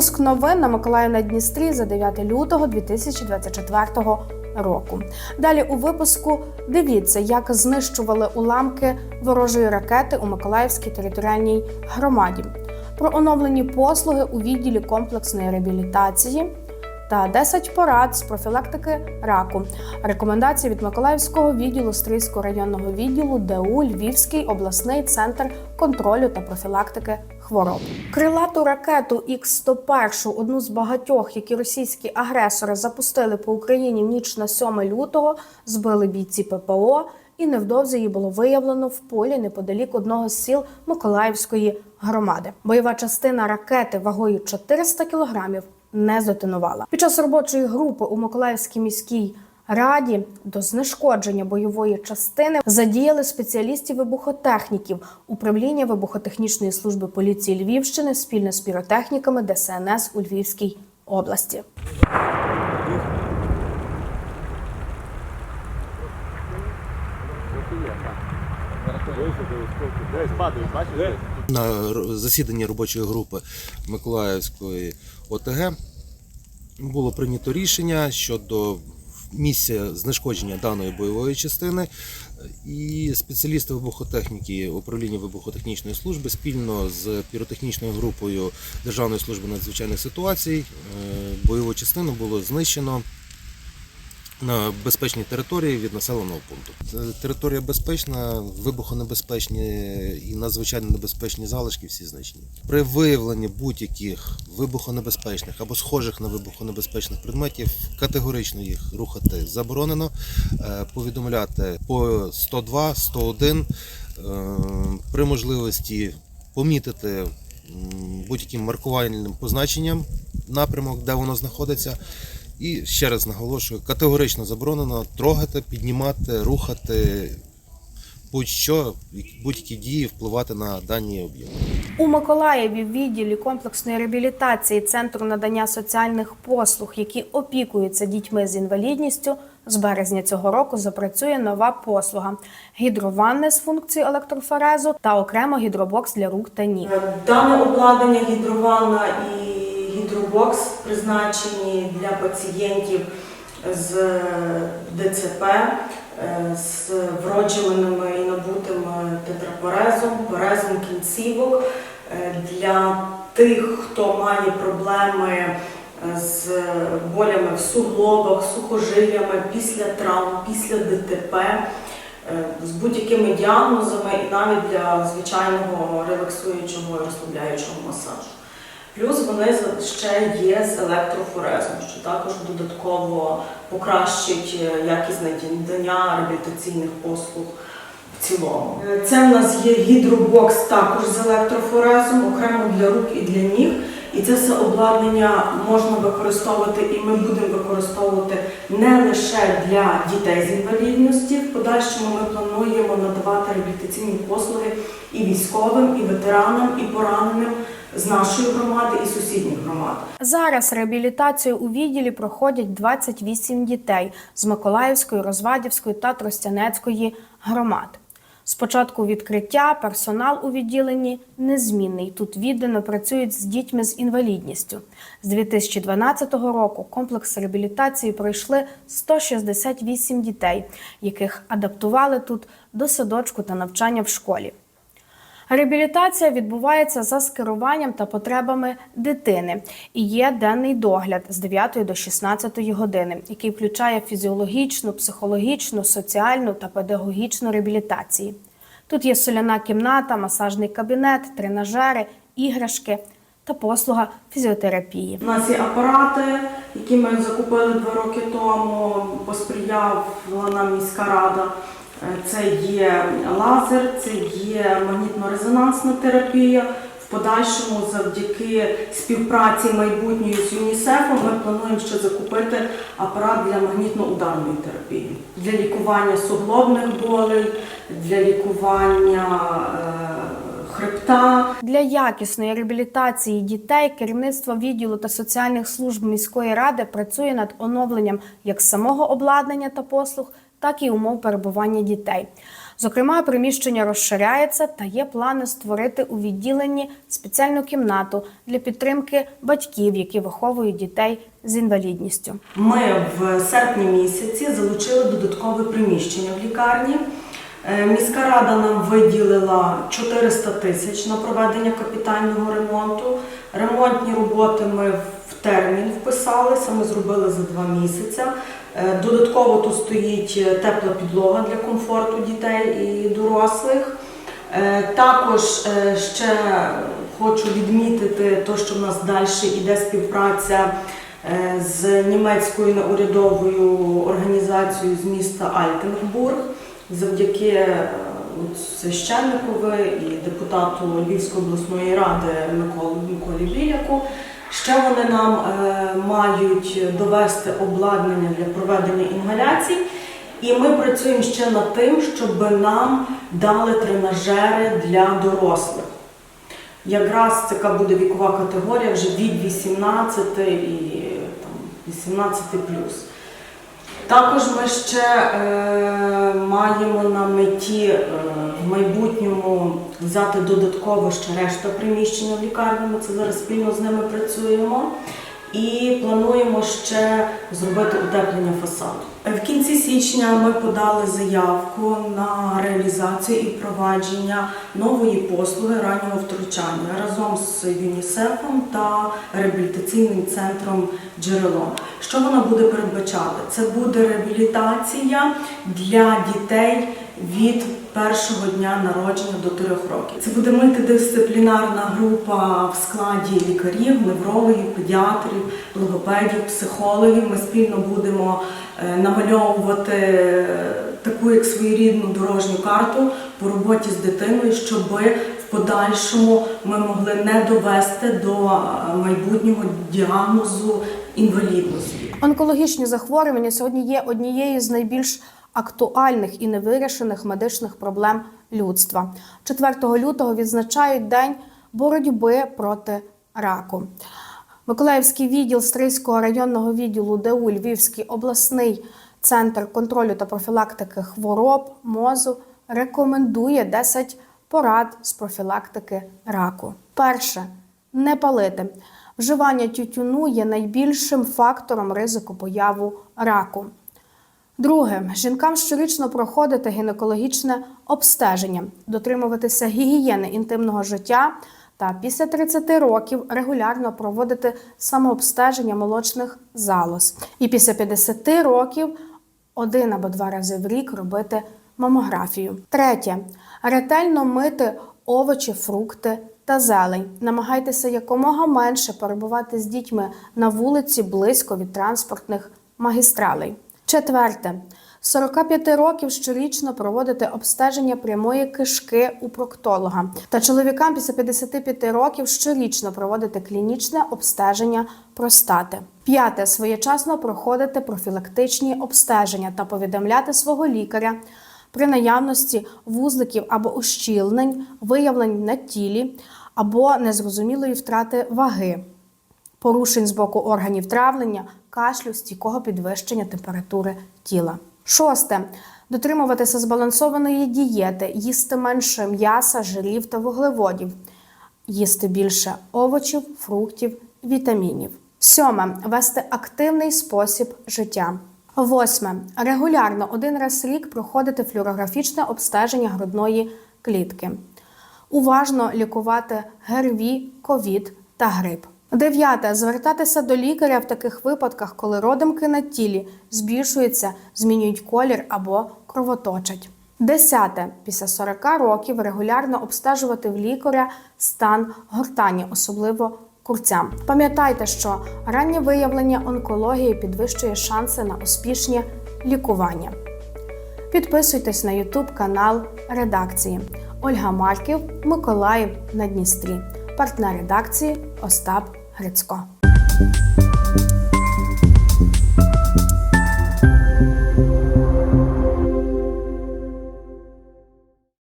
Випуск новин на Миколаїв на Дністрі за 9 лютого 2024 року. Далі у випуску дивіться, як знищували уламки ворожої ракети у Миколаївській територіальній громаді, про оновлені послуги у відділі комплексної реабілітації та 10 порад з профілактики раку. Рекомендації від Миколаївського відділу Стрийського районного відділу ДУ Львівський обласний центр контролю та профілактики хвороб. Крилату ракету Х-101, одну з багатьох, які російські агресори запустили по Україні в ніч на 7 лютого, збили бійці ППО. І невдовзі її було виявлено в полі неподалік одного з сіл Миколаївської громади. Бойова частина ракети вагою 400 кілограмів не затонувала. Під час робочої групи у Миколаївській міській раді до знешкодження бойової частини задіяли спеціалістів вибухотехніків управління вибухотехнічної служби поліції Львівщини спільно з піротехніками ДСНС у Львівській області. На засіданні робочої групи Миколаївської ОТГ було прийнято рішення щодо місця знешкодження даної бойової частини. І спеціалісти вибухотехніки управління вибухотехнічної служби спільно з піротехнічною групою Державної служби надзвичайних ситуацій е, бойову частину було знищено на безпечній території від населеного пункту. Територія безпечна, вибухонебезпечні і надзвичайно небезпечні залишки всі знищені. При виявленні будь-яких вибухонебезпечних або схожих на вибухонебезпечних предметів категорично їх рухати заборонено. Е, Повідомляти по 102, 101, е, при можливості помітити будь-яким маркувальним позначенням напрямок, де воно знаходиться. І ще раз наголошую, категорично заборонено трогати, піднімати, рухати будь-що, будь-які дії впливати на дані об'єкти. У Миколаєві в відділі комплексної реабілітації Центру надання соціальних послуг, які опікуються дітьми з інвалідністю, з березня цього року запрацює нова послуга гідрованне з функцією електрофорезу та окремо гідробокс для рук та ніг. Дане обладнання гідрованна і гідробокс призначені для пацієнтів з ДЦП, е, з вроджуваними і набутим тетрапорезом, порезом кінцівок. Е, Для тих, хто має проблеми е, з болями в суглобах, сухожиллями після травм, після ДТП, е, з будь-якими діагнозами і навіть для звичайного релаксуючого і розслабляючого масажу. Плюс вони ще є з електрофорезом, що також додатково покращить е, якість надання реабілітаційних послуг в цілому. Е, Це в нас є гідробокс також з електрофорезом, окремо для рук і для ніг. І це все обладнання можна використовувати, і ми будемо використовувати не лише для дітей з інвалідності. В подальшому ми плануємо надавати реабілітаційні послуги і військовим, і ветеранам, і пораненим з нашої громади і сусідніх громад. Зараз реабілітацію у відділі проходять 28 дітей з Миколаївської, Розвадівської та Тростянецької громад. З початку відкриття персонал у відділенні незмінний. Тут віддано працюють з дітьми з інвалідністю. З 2012 року комплекс реабілітації пройшли 168 дітей, яких адаптували тут до садочку та навчання в школі. Реабілітація відбувається за скеруванням та потребами дитини і є денний догляд з 9 до 16 години, який включає фізіологічну, психологічну, соціальну та педагогічну реабілітації. Тут є соляна кімната, масажний кабінет, тренажери, іграшки та послуга фізіотерапії. У нас є апарати, які ми закупили два роки тому, посприяла нам міська рада. Це є лазер, це є магнітно-резонансна терапія. В подальшому, завдяки співпраці майбутньої з ЮНІСЕФом, ми плануємо ще закупити апарат для магнітно-ударної терапії, для лікування суглобних болей, для лікування е, хребта, Для якісної реабілітації дітей керівництво відділу та соціальних служб міської ради працює над оновленням як самого обладнання та послуг, так і умов перебування дітей. Зокрема, приміщення розширяється та є плани створити у відділенні спеціальну кімнату для підтримки батьків, які виховують дітей з інвалідністю. Ми в серпні місяці залучили додаткове приміщення в лікарні. Е, Міська рада нам виділила 400 тисяч на проведення капітального ремонту. Ремонтні роботи ми в термін вписалися, ми зробили за два місяці. Е, Додатково тут стоїть е, тепла підлога для комфорту дітей і дорослих. Е, Також ще хочу відмітити, те, що в нас далі йде співпраця з німецькою неурядовою організацією з міста Альтенбург, завдяки священникові і депутату Львівської обласної ради Миколі Біляку. Ще вони нам е, мають довести обладнання для проведення інгаляцій. І ми працюємо ще над тим, щоб нам дали тренажери для дорослих. Якраз така буде вікова категорія вже від 18 і там, 18 Також ми ще е, маємо на меті е, в майбутньому взяти додатково ще решта приміщення в лікарні. Ми це зараз спільно з ними працюємо. І плануємо ще зробити утеплення фасаду. В кінці січня ми подали заявку на реалізацію і впровадження нової послуги раннього втручання разом з ЮНІСЕФом та реабілітаційним центром Джерело. Що вона буде передбачати? Це буде реабілітація для дітей від першого дня народження до 3 років. Це буде мультидисциплінарна група в складі лікарів, неврологів, педіатрів, логопедів, психологів. Ми спільно будемо е, намальовувати е, таку як своєрідну дорожню карту по роботі з дитиною, щоб в подальшому ми могли не довести до е, майбутнього діагнозу інвалідності. Онкологічні захворювання сьогодні є однією з найбільш актуальних і невирішених медичних проблем людства. 4 лютого відзначають День боротьби проти раку. Миколаївський відділ Стрийського районного відділу ДУ Львівський обласний центр контролю та профілактики хвороб мозу рекомендує 10 порад з профілактики раку. Перше не палити. Вживання тютюну є найбільшим фактором ризику появу раку. Друге, жінкам щорічно проходити гінекологічне обстеження, дотримуватися гігієни інтимного життя та після 30 років регулярно проводити самообстеження молочних залоз. І після 50 років один або два рази в рік робити мамографію. Третє ретельно мити овочі, фрукти та зелень. Намагайтеся якомога менше перебувати з дітьми на вулиці близько від транспортних магістралей. Четверте. З 45 років щорічно проводити обстеження прямої кишки у проктолога. Та чоловікам після 55 років щорічно проводити клінічне обстеження простати. П'яте. Своєчасно проходити профілактичні обстеження та повідомляти свого лікаря при наявності вузликів або ущільнень, виявлень на тілі або незрозумілої втрати ваги порушень з боку органів травлення, кашлю, стійкого підвищення температури тіла. Шосте. Дотримуватися збалансованої дієти, їсти менше м'яса, жирів та вуглеводів, їсти більше овочів, фруктів, вітамінів. Сьоме. Вести активний спосіб життя. Восьме. Регулярно один раз в рік проходити флюорографічне обстеження грудної клітки. Уважно лікувати ГРВІ, ковід та грип. Дев'яте. Звертатися до лікаря в таких випадках, коли родимки на тілі збільшуються, змінюють колір або кровоточать. Десяте. Після 40 років регулярно обстежувати в лікаря стан гортані, особливо курцям. Пам'ятайте, що раннє виявлення онкології підвищує шанси на успішні лікування. Підписуйтесь на YouTube канал редакції Ольга Марків, Миколаїв на Дністрі. Партнер редакції Остап Грицько.